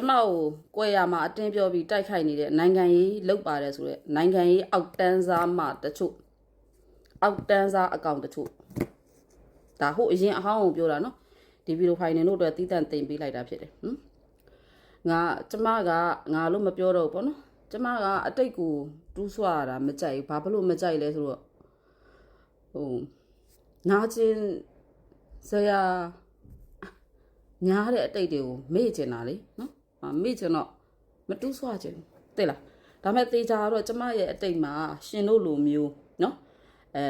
ကျမကိုကွဲရမှာအတင်းပြောပြီးတိုက်ခိုက်နေတဲ့နိုင်ငံရေးလောက်ပါတယ်ဆိုတော့နိုင်ငံရေးအောက်တန်းစားမှတချို့အောက်တန်းစားအကောင့်တချို့ဒါဟုတ်အရင်အဟောင်းကိုပြောတာနော်ဒီဗီဒီယိုဖိုင်နေတို့အတွက်တီးတန့်တင်ပေးလိုက်တာဖြစ်တယ်ဟမ်ငါကျမကငါလို့မပြောတော့ဘူးပေါ့နော်ကျမကအတိတ်ကိုတူးဆွရတာမကြိုက်ဘူးဘာဖြစ်လို့မကြိုက်လဲဆိုတော့ဟိုနာချင်းဇရာညားတဲ့အတိတ်တွေကိုမေ့ကျင်တာလေနော်အာ မေ့ကျင်တော့မတူးဆွချင်ဘူးသိလားဒါမဲ့တေချာကတော့ကျမရဲ့အတိတ်မှာရှင်တို့လိုမျိုးနော်အဲ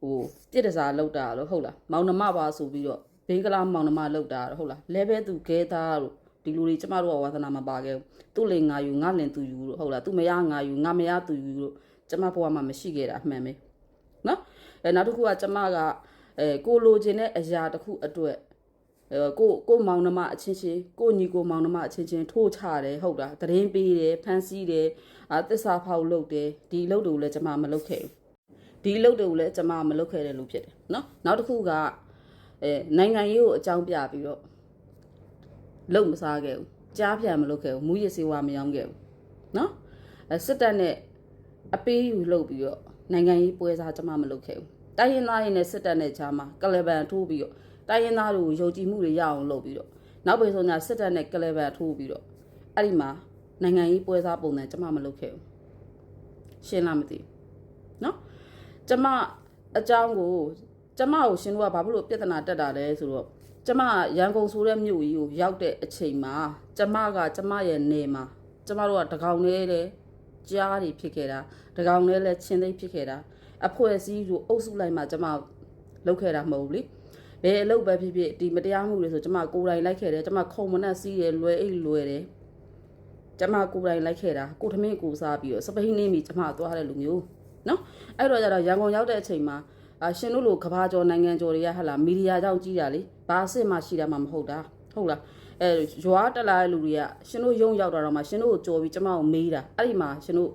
ဟိုပြစ်တစားလောက်တာလို့ဟုတ်လားမောင်နှမပါဆိုပြီးတော့ဘင်္ဂလားမောင်နှမလောက်တာလို့ဟုတ်လားလဲပဲသူခဲသားတို့ဒီလူတွေကျမတို့ကဝါသနာမပါခဲ့ဘူးသူ့လင်ငါယူငါလင်သူယူလို့ဟုတ်လားသူမရငါယူငါမရသူယူလို့ကျမဘဝမှာမရှိခဲ့တာအမှန်ပဲနော်အဲနောက်တစ်ခုကကျမကအဲကိုလိုချင်တဲ့အရာတစ်ခုအတွက် အဲကိုကိုမောင်နှမအချင်းချင်းကိုညီကိုမောင်နှမအချင်းချင်းထိုးချတယ်ဟုတ်လားတရင်ပေးတယ်ဖန်ဆီးတယ်အာတစ္ဆာဖောက်လုပ်တယ်ဒီလုပ်တွေကိုလည်းကျမမလုပ်ခဲ့ဘူးဒီလုပ်တွေကိုလည်းကျမမလုပ်ခဲ့တဲ့လူဖြစ်တယ်နော်နောက်တစ်ခုကအဲနိုင်ငံရေးကိုအကြောင်းပြပြီးတော့လုံမစားခဲ့ဘူးကြားပြန်မလုပ်ခဲ့ဘူးမူရစေဝါမရောင်းခဲ့ဘူးနော်အဲစစ်တပ်နဲ့အပေးယူလုပ်ပြီးတော့နိုင်ငံရေးပွဲစားကျမမလုပ်ခဲ့ဘူးတိုင်းရင်းသားတွေနဲ့စစ်တပ်နဲ့ကြားမှာကလဘန်ထိုးပြီးတော့ တိုင်းရင်းသားတွေကိုယုံကြည်မှုတွေရအောင်လုပ်ပြီးတော့နောက်ပိတ်ဆုံးညာစစ်တပ်နဲ့ကလဘန်ထိုးပြီးတော့အဲ့ဒီမှာနိုင်ငံရေးပွဲစားပုံစံကျမမလုပ်ခဲ့ဘူးရှင်းလားမသိဘူးနော်ကျမအကြောင်းကိုကျမကိုရှင်တို့ကဘာဖြစ်လို့ပြဿနာတက်တာလဲဆိုတော့ကျမရန်ကုန်ဆိုတဲ့မြို့ကြီးကိုရောက်တဲ့အချိန်မှာကျမကကျမရဲ့နေမှာကျမတို့ကတကောင်လေးလေကြားတွေဖြစ်ခဲ့တာတကောင်လေးလေချင်းသိမ်းဖြစ်ခဲ့တာအဖွဲ့အစည်းကိုအုပ်စုလိုက်မှကျမလုပ်ခဲ့တာမဟုတ်ဘူးလေ ဘယ်အလုပ်ပဲဖြစ်ဖြစ်ဒီမတရားမှုတွေဆိုကျမကိုယ်တိုင်လိုက်ခဲ့တယ်ကျမခုံမနဲ့စီးရလွယ်အိတ်လွယ်တယ်ကျမကိုယ်တိုင်လိုက်ခဲ့တာကိုထမင်းကိုစားပြီးတော့စပိန်နေမိကျမသွားတဲ့လူမျိုးနော်အဲ့တော့ကျတော့ရန်ကုန်ရောက်တဲ့အချိန်မှာအရှင်တို့လိုကဘာကျော်နိုင်ငံကျော်တွေကဟလာမီဒီယာကြောင့်ကြီးတာလေဘာအစ်စ်မှရှိတာမှမဟုတ်တာဟုတ်လားအဲရွာတက်လာတဲ့လူတွေကရှင်တို့ယုံရောက်တာတော့မှရှင်တို့ကိုကြော်ပြီးကျမကိုမေးတာအဲ့ဒီမှာရှင်တို့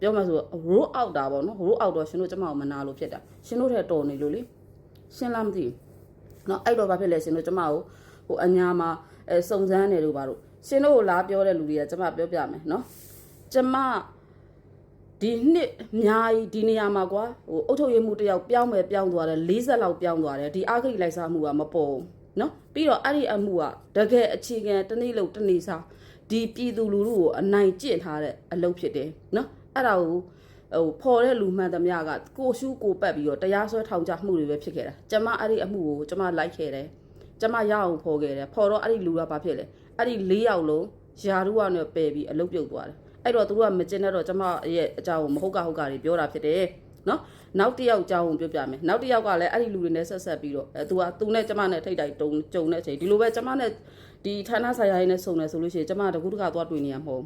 ပြောမှဆိုရိုးအောက်တာပေါ့နော်ရိုးအောက်တော့ရှင်တို့ကျမကိုမနာလို့ဖြစ်တာရှင်တို့ထဲတော်နေလို့လေ ရှင်းလားမသိဘူးနော်အဲ့တော့ဘာဖြစ်လဲရှင်တို့ကျမကိုဟိုအညာမှာအဲစုံစမ်းနေလို့ပါတော့ရှင်တို့ကိုလာပြောတဲ့လူတွေကကျမပြောပြမယ်နော်ကျမဒီနှစ်အများကြီးဒီနေရာမှာကွာဟိုအုတ်ထုတ်ရမှုတယောက်ပြောင်းမယ်ပြောင်းသွားတယ်40လောက်ပြောင်းသွားတယ်ဒီအာခိတ်လိုက်စားမှုကမပေါ်ဘူးနော်ပြီးတော့အဲ့ဒီအမှုကတကယ်အခြေခံတစ်နေ့လို့တစ်နေ့စားဒီပြည်သူလူထုကိုအနိုင်ကျင့်ထားတဲ့အလုပ်ဖြစ်တယ်နော်အဲ့ဒါကို ဟိုဖော်တဲ့လူမှန်သမျှကကိုရှူးကိုပတ်ပြီးတော့တရားစွဲထောင်ချမှုတွေပဲဖြစ်ခဲ့တာကျမအဲ့ဒီအမှုကိုကျမလိုက်ခဲ့တယ်ကျမရအောင်ဖော်ခဲ့တယ်ဖော်တော့အဲ့ဒီလူကဘာဖြစ်လဲအဲ့ဒီ၄ယောက်လုံးယာရုကနဲ့ပယ်ပြီးအလုပ်ပြုတ်သွားတယ်အဲ့တော့သူတို့ကမကျင်တဲ့တော့ကျမရဲ့အကြောင်းကိုမဟုတ်ကဟုတ်ကတွေပြောတာဖြစ်တယ်နော်နောက်တစ်ယောက်အကြောင်းကိုပြောပြမယ်နောက်တစ်ယောက်ကလည်းအဲ့ဒီလူတွေနဲ့ဆက်ဆက်ပြီးတော့အဲသူကသူနဲ့ကျမနဲ့ထိတ်တိုက်တုံကြုံတဲ့အချိန်ဒီလိုပဲကျမနဲ့ဒီဌာနဆိုင်ရာရင်းနဲ့ဆုံတယ်ဆိုလို့ရှိရင်ကျမတကူတကသွားတွေ့နေရမှာမဟုတ်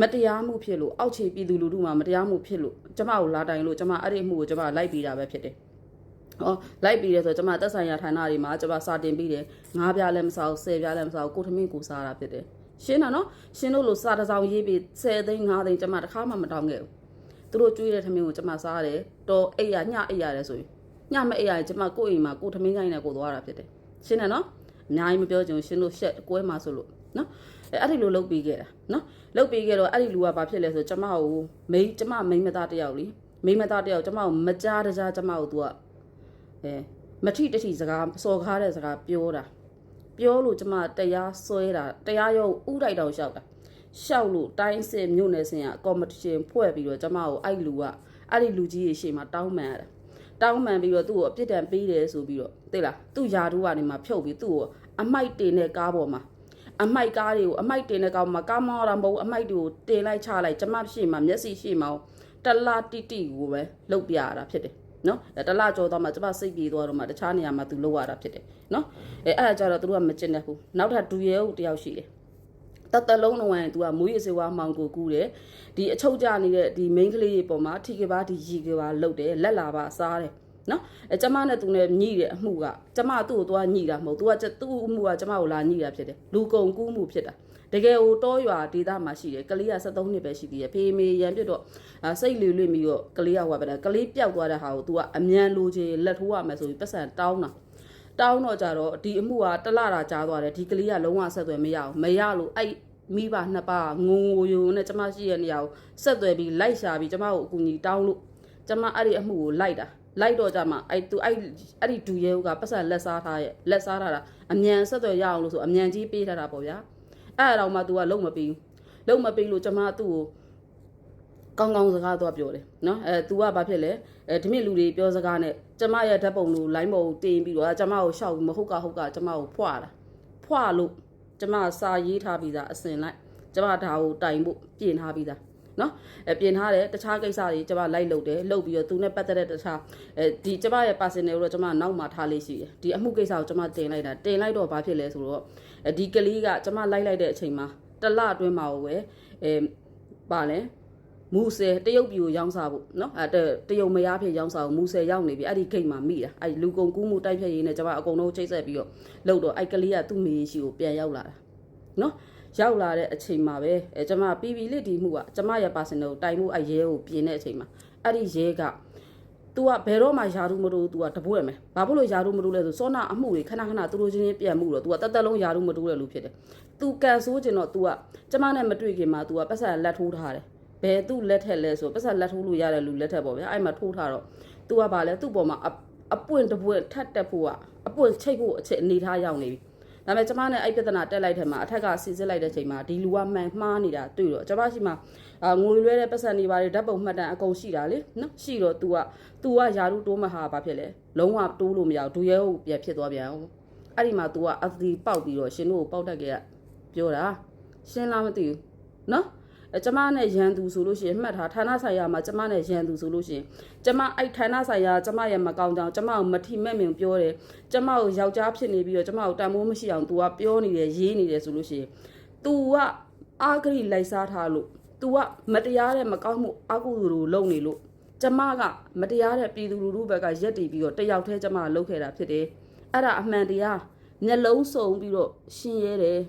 မတရားမှုဖြစ်လို့အောက်ခြေပြည်သူလူထုမှာမတရားမှုဖြစ်လို့ကျမကိုလာတိုင်လို့ကျမအဲ့ဒီမှုကိုကျမလိုက်ပြီးတာပဲဖြစ်တယ်။အော်လိုက်ပြီးတယ်ဆိုတော့ကျမသက်ဆိုင်ရာဌာနတွေမှာကျမစာတင်ပြီးတယ်။ငါးပြားလည်းမစားဘူး၊ဆယ်ပြားလည်းမစားဘူး၊ကိုထမင်းကိုစားတာဖြစ်တယ်။ရှင်းတာနော်။ရှင်းလို့လို့စာတစ်စောင်ရေးပြီး10သိန်း5သိန်းကျမတစ်ခါမှမတောင်းခဲ့ဘူး။သူတို့ကျွေးတဲ့ထမင်းကိုကျမစားတယ်။တော်အိတ်ရညအိတ်ရတယ်ဆိုရင်ညမအိတ်ရရင်ကျမကိုယ့်အိမ်မှာကိုထမင်းဆိုင်နဲ့ကိုသွားတာဖြစ်တယ်။ရှင်းတယ်နော်။အများကြီးမပြောချင်ဘူးရှင်းလို့ရှက်ကွဲမှာဆိုလို့ နော်။အဲအဲ့ဒီလိုလုပ်ပြီးခဲ့တာနော်။လုပ်ပြီးခဲ့တော့အဲ့ဒီလူကဘာဖြစ်လဲဆိုကျမကိုမိန်းကျမမိန်းမသားတစ်ယောက်လीမိန်းမသားတစ်ယောက်ကျမကိုမကြားတကြားကျမကို तू ကအဲမထိတထိစကားစော်ကားတဲ့စကားပြောတာပြောလို့ကျမတရားဆွဲတာတရားရုံးဥတိုက်တောင်လျှောက်တာလျှောက်လို့တိုင်းစစ်မြို့နယ်စင်ကကော်မရှင်ဖွဲ့ပြီးတော့ကျမကိုအဲ့လူကအဲ့ဒီလူကြီးရေရှေ့မှာတောင်းပန်ရတာတောင်းပန်ပြီးတော့သူ့ကိုအပြစ်ဒဏ်ပေးတယ်ဆိုပြီးတော့သိလားသူ့ယာတူကနေမှဖြုတ်ပြီးသူ့ကိုအမိုက်တင်တဲ့ကားပေါ်မှာ အမိုက်ကားတွေကိုအမိုက်တင်တဲ့ကောင်မှာကားမောတာမဟုတ်ဘူးအမိုက်တွေကိုတင်လိုက်ချလိုက်ကျမရှိမှမျက်စိရှိမှတလာတိတိကိုပဲလှုပ်ပြရတာဖြစ်တယ်နော်အဲတလာကြောသွားမှကျမစိတ်ပြေသွားတော့မှတခြားနေရာမှာသူလှုပ်ရတာဖြစ်တယ်နော်အဲအဲ့ဒါကြတော့သူတို့ကမကျင်တတ်ဘူးနောက်ထပ်ဒူရဲဦးတယောက်ရှိတယ်တတလုံးလုံးဝင်သူကမူရစေဝါမှောင်ကိုကူးတယ်ဒီအချုပ်ကြနေတဲ့ဒီ main ကလေးတွေပေါ်မှာထိကပါဒီရီကပါလှုပ်တယ်လက်လာပါစားတယ် နော်အဲကျမနဲ့သူနဲ့ညှိတဲ့အမှုကကျမသူ့ကိုသွားညှိတာမဟုတ်သူကသူ့အမှုကကျမကိုလာညှိတာဖြစ်တယ်လူကုန်ကူးမှုဖြစ်တာတကယ်ဟိုတောရွာဒေသမှာရှိတယ်ကလေးက73နှစ်ပဲရှိသေးတယ်ဖေးမေရန်ပြစ်တော့အာစိတ်လွေလွေပြီးတော့ကလေးကဟိုပါပဲကလေးပျောက်သွားတဲ့ဟာကို तू ကအမြန်လိုချင်လက်ထိုးရမယ်ဆိုပြီးပတ်စံတောင်းတာတောင်းတော့ကြတော့ဒီအမှုကတလတာကြားသွားတယ်ဒီကလေးကလုံးဝဆက်သွယ်မရအောင်မရလို့အဲ့မိဘနှစ်ပါးငုံငိုယုံနဲ့ကျမရှိရဲ့နေရာကိုဆက်သွယ်ပြီးလိုက်ရှာပြီးကျမကိုအကူအညီတောင်းလို့ကျမအဲ့ဒီအမှုကိုလိုက်တာ လိုက်တော့ကြမှာအဲ့သူအဲ့အဲ့ဒီဒူရဲကပတ်စံလက်စားထားရဲ့လက်စားထားတာအမြန်ဆက်သွယ်ရအောင်လို့ဆိုအမြန်ကြီးပေးထားတာပေါ့ဗျာအဲ့အတော့မှ तू ကလုံးမပြီးဘူးလုံးမပြီးလို့ကျမသူ့ကိုကောင်းကောင်းစကားတော့ပြောတယ်နော်အဲ तू ကဘာဖြစ်လဲအဲဒီမြင့်လူတွေပြောစကားနဲ့ကျမရဲ့ဓာတ်ပုံလို line ပေါ်ကိုတင်ပြီးတော့ကျမကိုရှောက်ပြီးမဟုတ်ကဟုတ်ကကျမကိုဖွာတာဖွာလို့ကျမစာရေးထားပြီးသားအစင်လိုက်ကျမဒါကိုတိုင်ဖို့ပြင်ထားပြီးသား နော်အဲပြင်ထားတယ်တခြားကိစ္စတွေကျမလိုက်လုပ်တယ်လုပ်ပြီးတော့သူနဲ့ပတ်သက်တဲ့တခြားအဲဒီကျမရဲ့ personal ကိုတော့ကျမနောက်မှာထားလေးရှိတယ်ဒီအမှုကိစ္စကိုကျမတင်လိုက်တာတင်လိုက်တော့ဘာဖြစ်လဲဆိုတော့ဒီကလေးကကျမလိုက်လိုက်တဲ့အချိန်မှာတလအတွင်းမှာကိုပဲအဲပါလဲမူဆယ်တရုတ်ပြည်ကိုရောင်းစားဖို့နော်အဲတရုတ်မရဖြစ်ရောင်းစားဖို့မူဆယ်ရောက်နေပြီအဲ့ဒီဂိတ်မှာမိတာအဲ့လူကုန်ကူးမှုတိုက်ဖြတ်ရေးနဲ့ကျမအကုန်လုံးချိတ်ဆက်ပြီးတော့လှုပ်တော့အဲ့ကလေးကသူ့မေရှိကိုပြန်ရောက်လာတာနော် ရောက်လာတဲ့အချိန်မှာပဲအဲကျွန်မပြီးပြီလိဒီမှုကကျွန်မရဲ့ personal တိုင်မှုအရဲကိုပြင်တဲ့အချိန်မှာအဲ့ဒီရဲက तू ကဘယ်တော့မှယာရုမတူ तू ကတပွက်မယ်ဘာဖြစ်လို့ယာရုမတူလဲဆိုစောနာအမှုတွေခဏခဏသူတို့ချင်းချင်းပြန်မှုတော့ तू ကတက်တက်လုံးယာရုမတူတဲ့လူဖြစ်တယ် तू ကန်ဆိုးကျင်တော့ तू ကကျမနဲ့မတွေ့ခင်မှာ तू ကပတ်စံလက်ထိုးထားတယ် ဘယ်သူ့လက်ထက်လဲဆိုပတ်စံလက်ထိုးလို့ရတဲ့လူလက်ထက်ပေါ့ဗျာအဲ့မှာထိုးထားတော့ तू ကဘာလဲသူ့ပေါ်မှာအပွင့်တပွင့်ထတ်တက်ဖို့ကအပွင့်ချိတ်ဖို့အချက်အနေထားရောက်နေပြီ ဒါပေမဲ့ကျမနဲ့အဲ့ပြဿနာတက်လိုက်တဲ့မှာအထက်ကစီစစ်လိုက်တဲ့ချိန်မှာဒီလူကမှန်မှားနေတာတွေ့တော့ကျမရှိမှာအာငွေလွှဲတဲ့ပတ်စံတွေပါတယ်ဓာတ်ပုံမှတ်တမ်းအကုန်ရှိတာလေနော်ရှိတော့ तू က तू ကယာရုတိုးမဟာဘာဖြစ်လဲလုံးဝတိုးလို့မရဘူးဒူရဲဟုတ်ပြဖြစ်သွားပြန်အောင်အဲ့ဒီမှာ तू ကအသီပေါက်ပြီးတော့ရှင်တို့ကိုပေါက်တက်ခဲ့ရပြောတာရှင်းလားမသိဘူးနော် အဲ ကျမနဲ့ရန်သူဆိုလို့ရှိရင်မှတ်ထားဌာနဆိုင်ရာမှာကျမနဲ့ရန်သူဆိုလို့ရှိရင်ကျမအဲ့ဌာနဆိုင်ရာကျမရဲ့မကောင်းကြောင်ကျမကိုမထီမဲ့မြင်ပြောတယ်ကျမကိုယောက်ျားဖြစ်နေပြီးတော့ကျမကိုတန်မိုးမရှိအောင် तू ကပြောနေတယ်ရေးနေတယ်ဆိုလို့ရှိရင် तू ကအာဂရိလိုက်စားထားလို့ तू ကမတရားတဲ့မကောင်းမှုအကုသိုလ်ကိုလုပ်နေလို့ကျမကမတရားတဲ့ပြည်သူလူထုဘက်ကရက်တည်ပြီးတော့တယောက်တည်းကျမလုပ်ခဲ့တာဖြစ်တယ်အဲ့ဒါအမှန်တရားမျက်လုံးစုံပြီးတော့ရှင်းရဲတယ်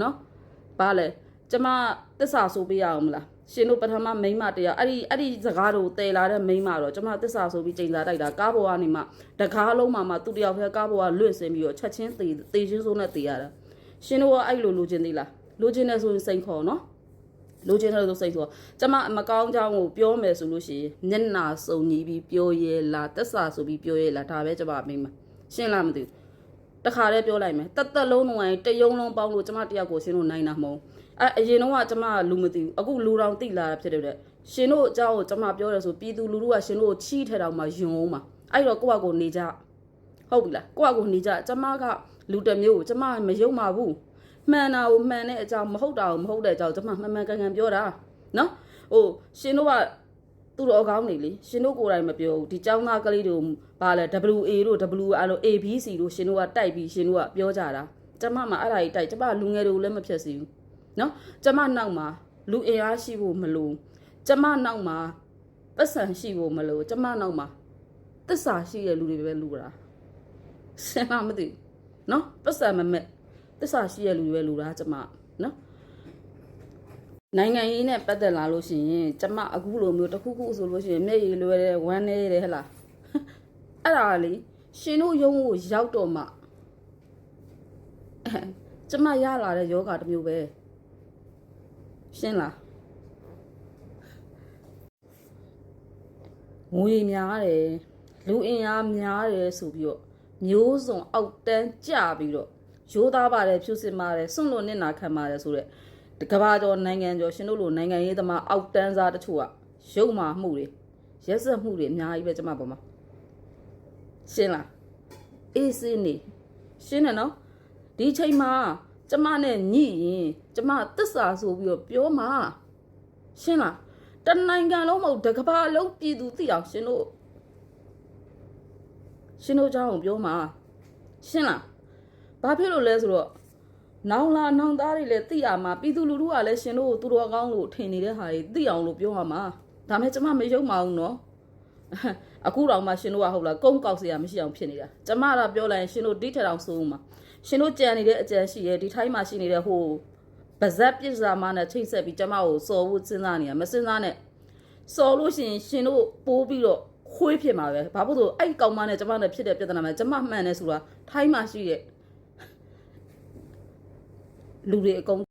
နော်ဘာလဲ ကျမတစ္ဆာဆိုပေးရအောင်မလားရှင်တို့ပထမမိန်းမတရားအဲ့ဒီအဲ့ဒီစကားတို့တည်လာတဲ့မိန်းမတော့ကျမတစ္ဆာဆိုပြီးချိန်စားတိုက်တာကားပေါ်ကနေမှတကားလုံးမှာမှသူတယောက်တည်းကားပေါ်ကလွင့်စင်းပြီးတော့ချက်ချင်းတေတေချင်းစိုးနဲ့တေရတာရှင်တို့ကအဲ့လိုလိုချင်သေးလားလိုချင်တယ်ဆိုရင်စိန်ခေါ်နော်လိုချင်တယ်ဆိုစိတ်ဆိုကျမမကောင်းကြောင်းကိုပြောမယ်ဆိုလို့ရှိရင်မျက်နာစုံညီပြီးပြောရဲလားတစ္ဆာဆိုပြီးပြောရဲလားဒါပဲကျမမိန်းမရှင်းလားမသိဘူးတခါတည်းပြောလိုက်မယ်တက်တက်လုံးလုံးရင်တယုံလုံးပေါင်းလို့ကျမတယောက်ကိုရှင်းလို့နိုင်တာမဟုတ် အဲအရင်တော့ကကျမကလူမသိဘူးအခုလူတော်တိလာတာဖြစ်တယ်တဲ့ရှင်တို့အเจ้าကိုကျမပြောတယ်ဆိုပြည်သူလူထုကရှင်တို့ကိုချီးထဲတောင်မှယွံအောင်မှာအဲ့တော့ကိုယ့်အကိုနေကြဟုတ်ပြီလားကိုယ့်အကိုနေကြကျမကလူတစ်မျိုးကိုကျမမယုံပါဘူးမှန်တာကိုမှန်တဲ့အကြောင်းမဟုတ်တာကိုမဟုတ်တဲ့အကြောင်းကျမမှန်မှန်ကန်ကန်ပြောတာနော်ဟိုရှင်တို့ကသူတော်ကောင်းနေလေရှင်တို့ကိုယ်တိုင်မပြောဘူးဒီចောင်းသားကလေးတို့ဘာလဲ WA တို့ WA လို့ ABC တို့ရှင်တို့ကတိုက်ပြီးရှင်တို့ကပြောကြတာကျမမှအဲ့ဒါကြီးတိုက်ကျမလူငယ်တွေကိုလည်းမဖြတ်စီဘူး နော်ကျမနောက်မှာလူအင်အားရှိဖို့မလိုကျမနောက်မှာပတ်စံရှိဖို့မလိုကျမနောက်မှာတစ္ဆာရှိတဲ့လူတွေပဲလူတာစင်မမသိဘူးနော်ပတ်စံမမဲ့တစ္ဆာရှိတဲ့လူတွေပဲလူတာကျမနော်နိုင်ငံရေးနဲ့ပတ်သက်လာလို့ရှိရင်ကျမအခုလိုမျိုးတစ်ခုခုဆိုလို့ရှိရင်မျက်ရည်လွယ်တယ်ဝမ်းနေတယ်ဟဲ့လားအဲ့ဒါလေရှင်တို့ရုံးကိုရောက်တော့မှအဲကျမရလာတဲ့ယောဂတစ်မျိုးပဲ ရှင်းလားငွေများတယ်လူအင်အားများတယ်ဆိုပြီးတော့မျိုးစုံအောက်တန်းကြပြီးတော့ရိုးသားပါတယ်ဖြူစင်ပါတယ်စွန့်လို့နစ်နာခံပါတယ်ဆိုတော့ကဘာကျော်နိုင်ငံကျော်ရှင်တို့လိုနိုင်ငံရေးသမားအောက်တန်းစားတချို့ကရုပ်မာမှုတွေရက်စက်မှုတွေအများကြီးပဲကျမပေါ်မှာရှင်းလားအေးစင်းနေရှင်းတယ်နော်ဒီချိန်မှာ ကျမနဲ့ညှိရင်ကျမတစ္ဆာဆိုပြီးတော့ပြောမှာရှင်းလားတနိုင်ငံလုံးမဟုတ်တကဘာလုံးပြည်သူသိအောင်ရှင်တို့ရှင်တို့ကြောင်းကိုပြောမှာရှင်းလားဘာဖြစ်လို့လဲဆိုတော့နောင်လာနောင်သားတွေလည်းသိရမှာပြည်သူလူထုကလည်းရှင်တို့ကိုသူတော်ကောင်းလို့ထင်နေတဲ့ဟာတွေသိအောင်လို့ပြောရမှာဒါမဲ့ကျမမယုံမအောင်နော် အခုတော့မှရှင်တို့ကဟုတ်လားကုန်းကောက်စရာမရှိအောင်ဖြစ်နေတာကျမကပြောလိုက်ရင်ရှင်တို့တိထက်အောင်စိုးမှာရှင်တို့ကြံနေတဲ့အကြံရှိရဲဒီထိုင်းမှာရှိနေတဲ့ဟိုဗဇက်ပြစ်စာမနဲ့ချိတ်ဆက်ပြီးကျမကိုစော်ဖို့စဉ်းစားနေတာမစဉ်းစားနဲ့စော်လို့ရှိရင်ရှင်တို့ပိုးပြီးတော့ခွေးဖြစ်မှာပဲဘာဖြစ်လို့အဲ့ကောင်မနဲ့ကျမနဲ့ဖြစ်တဲ့ပြဿနာမှာကျမမှန်တယ်ဆိုတာထိုင်းမှာရှိတဲ့လူတွေအကုန်